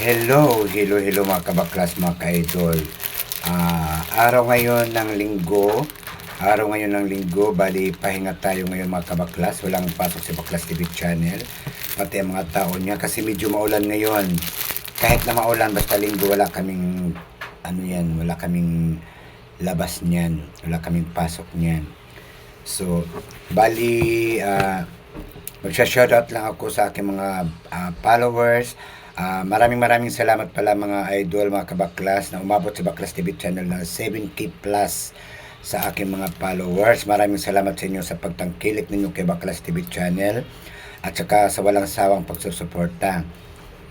Hello, hello, hello mga kabaklas, mga ka-idol. Ah, araw ngayon ng linggo, araw ngayon ng linggo, bali pahinga tayo ngayon mga kabaklas, walang pasok sa Baklas TV channel, pati ang mga tao niya kasi medyo maulan ngayon. Kahit na maulan, basta linggo, wala kaming, ano yan, wala kaming labas niyan, wala kaming pasok niyan. So, bali, ah, Magsha-shoutout lang ako sa aking mga ah, followers. Ah, maraming maraming salamat pala mga idol, mga kabaklas na umabot sa Baklas TV channel na 7K plus sa aking mga followers. Maraming salamat sa inyo sa pagtangkilik ninyo kay Baklas TV channel at saka sa walang sawang pagsusuporta.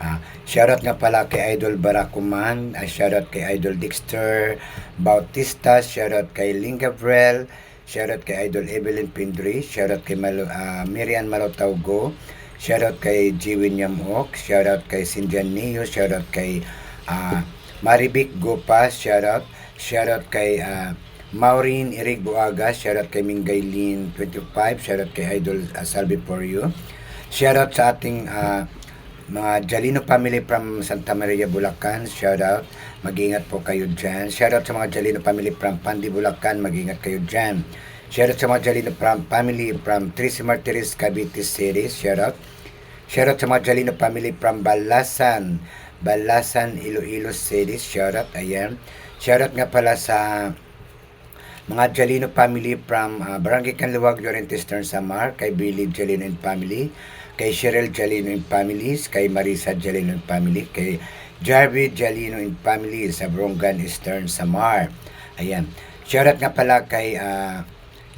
Ah, shoutout nga pala kay Idol Barakuman, ah, shoutout kay Idol Dexter Bautista, shoutout kay Ling Gabriel, shoutout kay Idol Evelyn Pindri, shoutout kay Malo, ah, Miriam Malotaugo, shoutout kay G. William Oak, shoutout kay Sinjan Neo, shoutout kay ah, Maribik Gopas, shoutout, shoutout kay ah, Maureen Eric Buaga, shoutout kay Mingaylin 25, shoutout kay Idol ah, Salvi for you. Shoutout sa ating ah, mga Jalino family from Santa Maria, Bulacan, shout out. Mag-ingat po kayo dyan. Shout out sa mga Jalino family from Pandi, Bulacan, mag-ingat kayo dyan. Shout out sa mga Jalino from family from Tracy Martires, Cavite City, shout out. Shout out sa mga Jalino family from Balasan, Balasan, Iloilo City, shout out. Ayan. Shout out nga pala sa mga Jalino family from uh, Barangay Canluwag, Llorente Stern, Samar, kay Billy Jalino and family, kay Cheryl Jalino and families, kay Marisa Jalino and family, kay Jarvis Jalino and family sa Brongan Eastern, Samar. Ayan. Shoutout nga pala kay uh,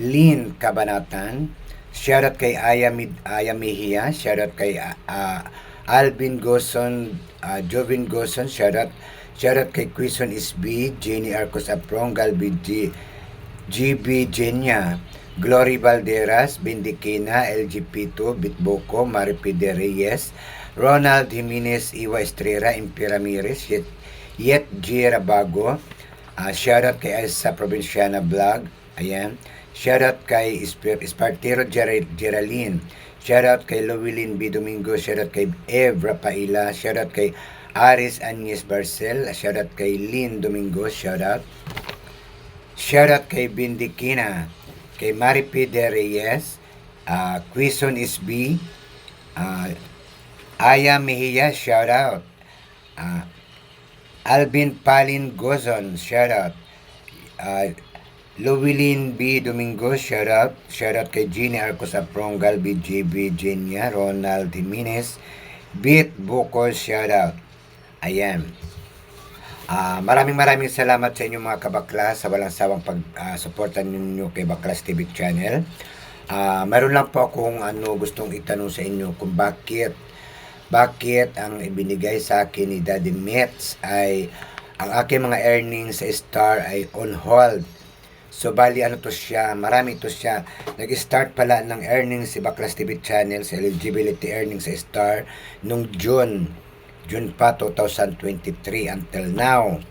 Lynn Cabanatan, shoutout kay Aya, Mid, Aya Mejia, shoutout kay uh, Alvin Goson, uh, Jovin Goson, shoutout Shoutout kay Quison SB, Jenny Arcos Aprong, Galbi G, GB Genia, Glory Valderas, Bindikina, LGP2, Bitboko, Maripide Reyes, Ronald Jimenez, Iwa Estrera, Impi Ramirez, Yet, Yet G. Rabago, uh, shoutout kay Elsa Provinciana Vlog, ayan, shoutout kay Esp- Espartero Ger- Geraldine, shoutout kay Lowilin B. Domingo, shoutout kay Ev Rapaila, shoutout kay Aris Agnes Barcel, shoutout kay Lynn Domingo, shoutout. Shoutout kay Bindikina, kay Maripi De Reyes, uh, Quison SB, uh, Aya Mejia, shoutout. Uh, Alvin Palin Gozon, shoutout. Uh, Luwilin B. Domingo, shoutout. Shoutout kay Gina Arcos Aprong, Galbi JB Genia, Ronald Jimenez, Beat Bukos, shoutout. Ayan. Ah, maraming maraming salamat sa inyo mga kabaklas sa walang sawang pag-suporta ninyo kay Baklas TV channel. Ah, mayroon lang po akong ano gustong itanong sa inyo kung bakit bakit ang ibinigay sa akin ni Daddy Mets ay ang aking mga earnings sa Star ay on hold. So bali ano to siya, marami to siya. Nag-start pala ng earnings si Baklas TV channel sa eligibility earnings sa Star nung June June pa 2023 until now.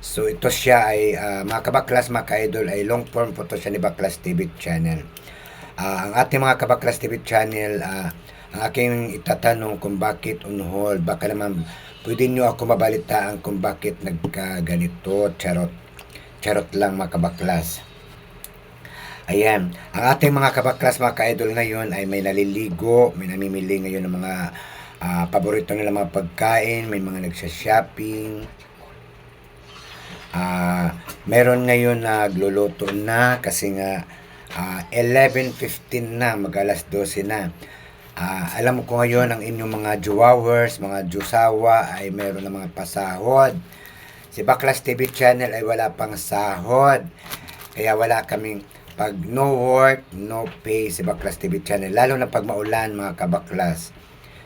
So ito siya ay uh, mga kabaklas mga ka-idol ay long form po to siya ni Baklas TV channel. Ah, ang ating mga kabaklas TV channel ah, ang aking itatanong kung bakit on hold. Baka naman pwede nyo ako mabalitaan kung bakit nagkaganito. Charot. Charot lang mga kabaklas. Ayan. Ang ating mga kabaklas, mga ka-idol ngayon ay may naliligo, may namimili ngayon ng mga ah, paborito nila mga pagkain, may mga nagsha-shopping. Ah, meron ngayon na nagluluto na kasi nga ah, 11.15 na, mag alas 12 na. Ah, alam ko ngayon ang inyong mga jowawers, mga jusawa ay meron na mga pasahod. Si Baklas TV channel ay wala pang sahod. Kaya wala kaming pag no work, no pay si Baklas TV channel. Lalo na pag maulan mga kabaklas.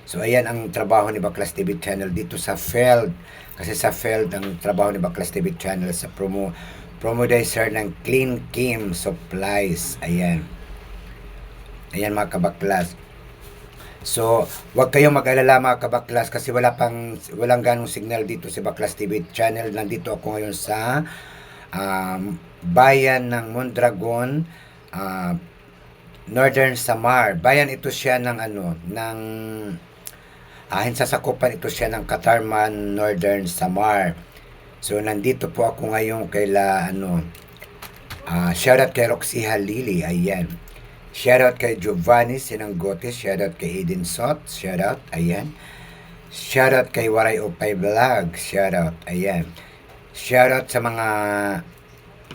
So ayan ang trabaho ni Baklas TV channel dito sa field. Kasi sa field ang trabaho ni Baklas TV channel sa promo promodizer ng Clean Kim Supplies. Ayan. Ayan mga kabaklas. So, wag kayong mag-alala mga kabaklas kasi wala pang walang ganong signal dito sa Baklas TV channel. Nandito ako ngayon sa um, bayan ng Mondragon, uh, Northern Samar. Bayan ito siya ng ano, ng Ahin sa sakupan ito siya ng Katarman Northern Samar. So nandito po ako ngayon kay la ano ah shoutout kay Roxy Halili, ayan. Shoutout kay Giovanni Sinanggote, shoutout kay Eden Sot, shoutout, ayan. Shoutout kay Waray Opay Vlog, shoutout, ayan. Shoutout sa mga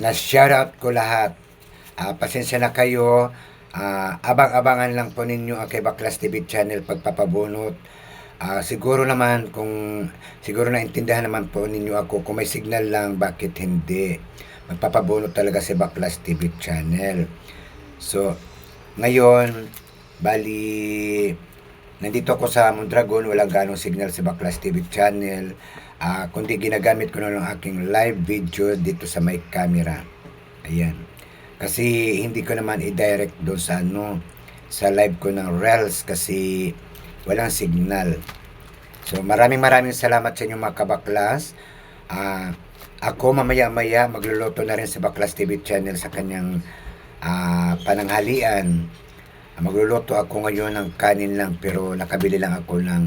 na shoutout ko lahat. Ah, pasensya na kayo. Ah, abang-abangan lang po ninyo ang kay Baklas TV channel pagpapabunot. Ah, siguro naman kung siguro naintindihan naman po ninyo ako kung may signal lang bakit hindi. Magpapabunot talaga si Baklas TV channel. So, ngayon, bali nandito ako sa Mondragon, walang ganong signal sa Baklas TV channel. Ah, kundi ginagamit ko na lang aking live video dito sa may camera. Ayan. Kasi hindi ko naman i-direct doon sa ano, sa live ko ng Reels kasi walang signal. So maraming maraming salamat sa inyo mga kabaklas. Ah, ako mamaya-maya magluluto na rin sa Baklas TV channel sa kanyang ah, pananghalian. Ah, magluluto ako ngayon ng kanin lang pero nakabili lang ako ng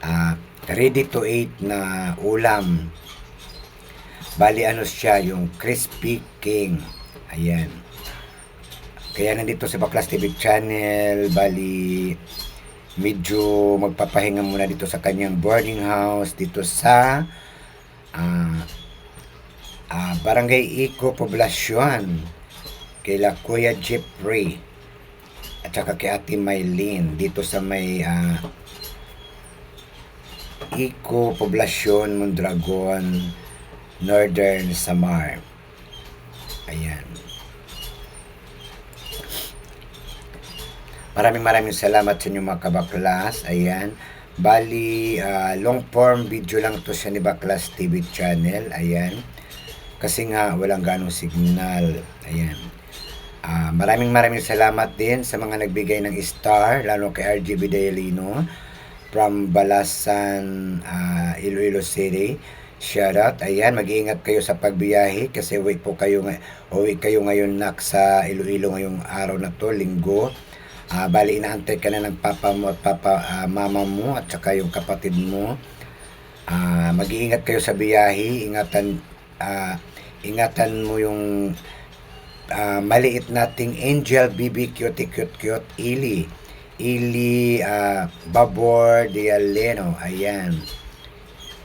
ah, ready to eat na ulam. Bali ano siya, yung crispy king. Ayan. Kaya nandito sa Baklas TV channel, bali medyo magpapahinga muna dito sa kanyang boarding house dito sa ah ah, Barangay Eco Poblacion kila Kuya Jeffrey at saka kay Ate Maylene dito sa may ah, Eco Poblacion Mondragon Northern Samar ayan Maraming maraming salamat sa inyo mga kabaklas. Ayan. Bali, ah, long form video lang to sa ni Baklas TV channel. Ayan. Kasi nga, walang ganong signal. Ayan. Ah, maraming maraming salamat din sa mga nagbigay ng star, lalo kay RGB Dailino from Balasan, ah, Iloilo City. Shout out. Ayan, mag-iingat kayo sa pagbiyahe kasi uwi po kayo, uwi kayo ngayon nak sa Iloilo ngayong araw na to, linggo. Ah, bali inaantay ka na ng papa mo at papa ah, mama mo at saka yung kapatid mo. Ah, mag-iingat kayo sa biyahe, ingatan ah, ingatan mo yung ah, maliit nating Angel BB Cute Cute Ili. Ili ah, Babor Dialeno. Ayan.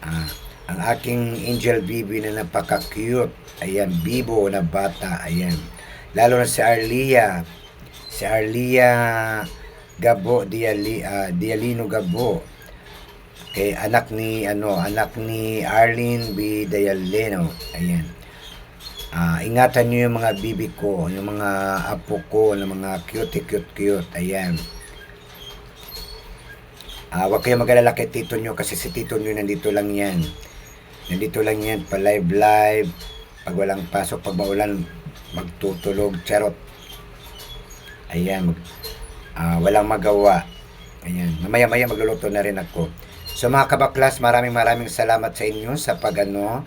Ah, ang aking Angel BB na napaka-cute. Ayan, bibo na bata. Ayan. Lalo na si Arlia. Si Arlia Gabo Diali, ah, Dialino Gabo. Kay anak ni ano, anak ni Arlene B. Dialeno. Ayan. Ah, ingatan niyo yung mga bibi ko, yung mga apo ko, ng mga cute cute cute. Ayan. Ah, wag kayo mag-alala kay tito nyo kasi si tito nyo nandito lang yan. Nandito lang yan, pa live live. Pag walang pasok, pag maulan, magtutulog, charot. Ayan, mag, ah, walang magawa. Ayan, mamaya-maya magluluto na rin ako. So mga kabaklas, maraming maraming salamat sa inyo sa pagano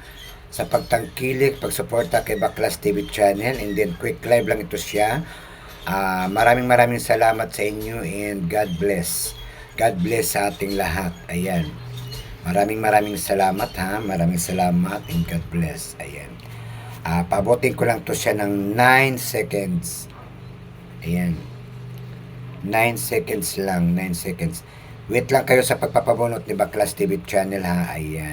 sa pagtangkilik, pagsuporta kay Baklas TV channel and then quick live lang ito siya. Ah, maraming maraming salamat sa inyo and God bless. God bless sa ating lahat. Ayan. Maraming maraming salamat ha. Maraming salamat and God bless. Ayan. Ah, pabotin ko lang to siya ng 9 seconds. Ayan. 9 seconds lang, 9 seconds. Wait lang kayo sa pagpapabunot ni Baklas TV channel ha. Ayan.